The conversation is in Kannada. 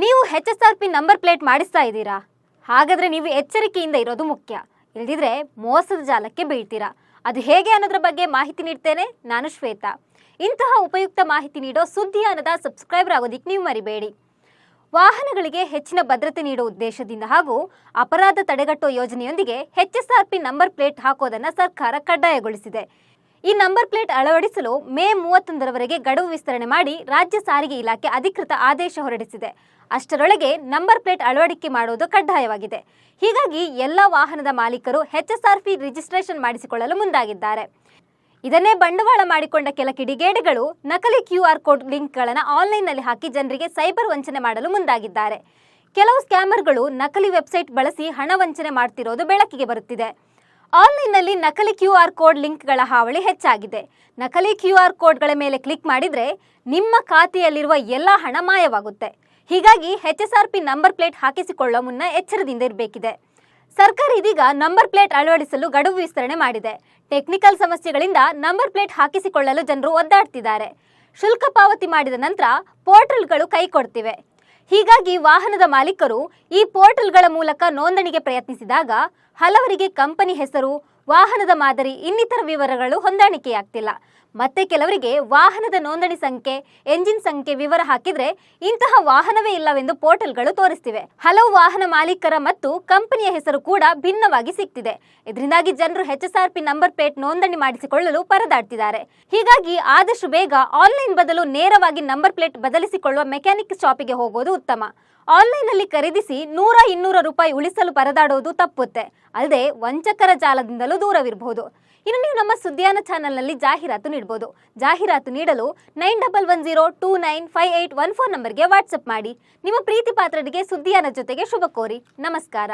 ನೀವು H S R P number plate ಮಾಡಿಸ್ತಾ ಇದ್ದೀರಾ? ಹಾಗಾದ್ರೆ ನೀವು ಎಚ್ಚರಿಕೆಯಿಂದ ಇರೋದು ಮುಖ್ಯ. ಇಲ್ದಿದ್ರೆ ಮೋಸದ ಜಾಲಕ್ಕೆ ಬೀಳ್ತೀರಾ. ಅದು ಹೇಗೆ ಅನ್ನೋದ್ರ ಬಗ್ಗೆ ಮಾಹಿತಿ ನೀಡ್ತೇನೆ ನಾನು ಶ್ವೇತಾ. ಇಂತಹ ಉಪಯುಕ್ತ ಮಾಹಿತಿ ನೀಡೋ ಸುದ್ದಿಯಾನದ ಸಬ್ಸ್ಕ್ರೈಬರ್ ಆಗೋದಿಕ್ಕೆ ನೀವು ಮರಿಬೇಡಿ. ವಾಹನಗಳಿಗೆ ಹೆಚ್ಚಿನ ಭದ್ರತೆ ನೀಡುವ ಉದ್ದೇಶದಿಂದ ಹಾಗೂ ಅಪರಾಧ ತಡೆಗಟ್ಟುವ ಯೋಜನೆಯೊಂದಿಗೆ ಎಚ್ಎಸ್ಆರ್ಪಿ ನಂಬರ್ ಪ್ಲೇಟ್ ಹಾಕೋದನ್ನು ಸರ್ಕಾರ ಕಡ್ಡಾಯಗೊಳಿಸಿದೆ. ಈ ನಂಬರ್ ಪ್ಲೇಟ್ ಅಳವಡಿಸಲು ಮೇ ಮೂವತ್ತೊಂದರವರೆಗೆ ಗಡುವು ವಿಸ್ತರಣೆ ಮಾಡಿ ರಾಜ್ಯ ಸಾರಿಗೆ ಇಲಾಖೆ ಅಧಿಕೃತ ಆದೇಶ ಹೊರಡಿಸಿದೆ. ಅಷ್ಟರೊಳಗೆ ನಂಬರ್ ಪ್ಲೇಟ್ ಅಳವಡಿಕೆ ಮಾಡುವುದು ಕಡ್ಡಾಯವಾಗಿದೆ. ಹೀಗಾಗಿ ಎಲ್ಲ ವಾಹನದ ಮಾಲೀಕರು ಎಚ್ಎಸ್ಆರ್ಪಿ ರಿಜಿಸ್ಟ್ರೇಷನ್ ಮಾಡಿಸಿಕೊಳ್ಳಲು ಮುಂದಾಗಿದ್ದಾರೆ. ಇದನ್ನೇ ಬಂಡವಾಳ ಮಾಡಿಕೊಂಡ ಕೆಲ ಕಿಡಿಗೇಡಿಗಳು ನಕಲಿ ಕ್ಯೂ ಆರ್ ಕೋಡ್ ಲಿಂಕ್ಗಳನ್ನು ಆನ್ಲೈನ್ನಲ್ಲಿ ಹಾಕಿ ಜನರಿಗೆ ಸೈಬರ್ ವಂಚನೆ ಮಾಡಲು ಮುಂದಾಗಿದ್ದಾರೆ. ಕೆಲವು ಸ್ಕ್ಯಾಮರ್ಗಳು ನಕಲಿ ವೆಬ್ಸೈಟ್ ಬಳಸಿ ಹಣ ವಂಚನೆ ಮಾಡ್ತಿರೋದು ಬೆಳಕಿಗೆ ಬರುತ್ತಿದೆ. ಆನ್ಲೈನ್ನಲ್ಲಿ ನಕಲಿ ಕ್ಯೂ ಆರ್ ಕೋಡ್ ಲಿಂಕ್ಗಳ ಹಾವಳಿ ಹೆಚ್ಚಾಗಿದೆ. ನಕಲಿ ಕ್ಯೂ ಆರ್ ಕೋಡ್ಗಳ ಮೇಲೆ ಕ್ಲಿಕ್ ಮಾಡಿದರೆ ನಿಮ್ಮ ಖಾತೆಯಲ್ಲಿರುವ ಎಲ್ಲ ಹಣ ಮಾಯವಾಗುತ್ತೆ. ಹೀಗಾಗಿ H S R P number plate ಹಾಕಿಸಿಕೊಳ್ಳೋ ಮುನ್ನ ಎಚ್ಚರದಿಂದ ಇರಬೇಕಿದೆ. ಸರ್ಕಾರ ಇದೀಗ ನಂಬರ್ ಪ್ಲೇಟ್ ಅಳವಡಿಸಲು ಗಡುವು ವಿಸ್ತರಣೆ ಮಾಡಿದೆ. ಟೆಕ್ನಿಕಲ್ ಸಮಸ್ಯೆಗಳಿಂದ ನಂಬರ್ ಪ್ಲೇಟ್ ಹಾಕಿಸಿಕೊಳ್ಳಲು ಜನರು ಒದ್ದಾಡ್ತಿದ್ದಾರೆ. ಶುಲ್ಕ ಪಾವತಿ ಮಾಡಿದ ನಂತರ ಪೋರ್ಟಲ್ಗಳು ಕೈ ಕೊಡ್ತಿವೆ. ಹೀಗಾಗಿ ವಾಹನದ ಮಾಲೀಕರು ಈ ಪೋರ್ಟಲ್ಗಳ ಮೂಲಕ ನೋಂದಣಿಗೆ ಪ್ರಯತ್ನಿಸಿದಾಗ ಹಲವರಿಗೆ ಕಂಪನಿ ಹೆಸರು ವಾಹನದ ಮಾದರಿ ಇನ್ನಿತರ ವಿವರಗಳು ಹೊಂದಾಣಿಕೆಯಾಗ್ತಿಲ್ಲ. ಮತ್ತೆ ಕೆಲವರಿಗೆ ವಾಹನದ ನೋಂದಣಿ ಸಂಖ್ಯೆ, ಎಂಜಿನ್ ಸಂಖ್ಯೆ ವಿವರ ಹಾಕಿದ್ರೆ ಇಂತಹ ವಾಹನವೇ ಇಲ್ಲವೆಂದು ಪೋರ್ಟಲ್ಗಳು ತೋರಿಸ್ತಿವೆ. ಹಲವು ವಾಹನ ಮಾಲೀಕರ ಮತ್ತು ಕಂಪನಿಯ ಹೆಸರು ಕೂಡ ಭಿನ್ನವಾಗಿ ಸಿಗ್ತಿದೆ ಇದರಿಂದಾಗಿ ಜನರು H S R P number plate ನೋಂದಣಿ ಮಾಡಿಸಿಕೊಳ್ಳಲು ಪರದಾಡ್ತಿದ್ದಾರೆ. ಹೀಗಾಗಿ ಆದಷ್ಟು ಬೇಗ ಆನ್ಲೈನ್ ಬದಲು ನೇರವಾಗಿ ನಂಬರ್ ಪ್ಲೇಟ್ ಬದಲಿಸಿಕೊಳ್ಳುವ ಮೆಕ್ಯಾನಿಕ್ ಶಾಪಿಗೆ ಹೋಗುವುದು ಉತ್ತಮ. ಆನ್ಲೈನ್ನಲ್ಲಿ ಖರೀದಿಸಿ ನೂರ ಇನ್ನೂರ ರೂಪಾಯಿ ಉಳಿಸಲು ಪರದಾಡುವುದು ತಪ್ಪುತ್ತೆ. ಅಲ್ಲದೆ ವಂಚಕರ ಜಾಲದಿಂದಲೂ ದೂರವಿರಬಹುದು. ಇನ್ನು ನೀವು ನಮ್ಮ ಸುದ್ದಿಯಾನ ಚಾನಲ್ನಲ್ಲಿ ಜಾಹೀರಾತು ನೀಡಬಹುದು ಜಾಹೀರಾತು ನೀಡಲು nine double one zero two nine five eight one four ನಂಬರ್ಗೆ ವಾಟ್ಸಪ್ ಮಾಡಿ. ನಿಮ್ಮ ಪ್ರೀತಿ ಪಾತ್ರರಿಗೆ ಸುದ್ದಿಯಾನ ಜೊತೆಗೆ ಶುಭ ಕೋರಿ. ನಮಸ್ಕಾರ.